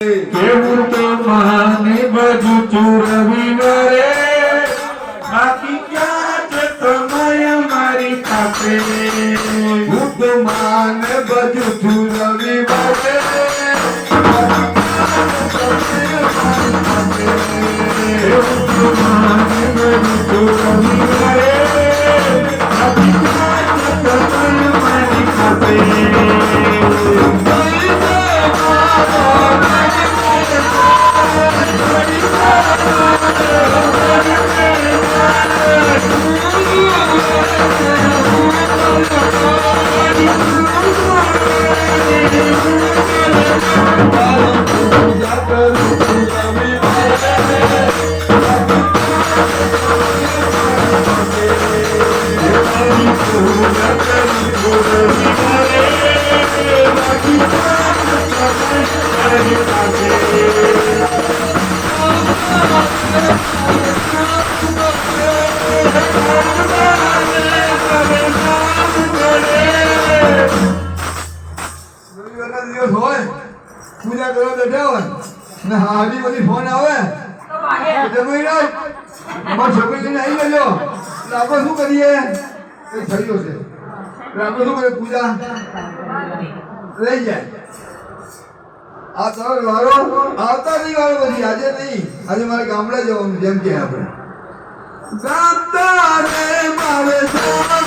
કેવું તો મહાને બધું તું રવિવારે બાકી ક્યાં સમય મારી પાસે હું તો માને બધું છું પૂજા કરવા બેઠા હોય ને હારી બધી ફોન આવે તો જમી લો અમારી છોકરી લઈને આવી જજો એટલે આપણે શું કરીએ થઈ જશે આપણે શું કરે પૂજા? લઈ જાય. આ તમારો વારો આવતા નહીં વારો પછી આજે નહીં. આજે મારે ગામડે જવાનું જેમ કે આપણે. ગામડા રે, મારે સાથ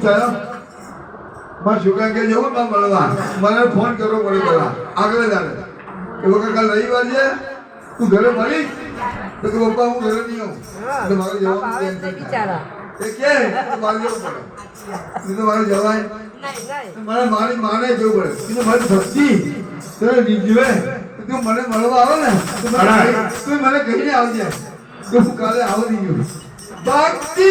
એવું થયું મારા છોકરા કે જવું ના મળવા. મને ફોન કરવો પડે પેલા આગળ જાણે કે વખત કાલ રવિવાર છે તું ઘરે મળી? તો કે પપ્પા હું ઘરે નહીં આવું. એટલે મારે જવાનું. એ કે મારે જવું પડે. નહીં તો મારે જવાય. મારે મારી માને જવું પડે. એટલે મારી ભક્તિ તને રીઝવે તો તું મને મળવા આવે ને તો મને મને કહીને આવજે. તો હું કાલે આવી ગયો. ભક્તિ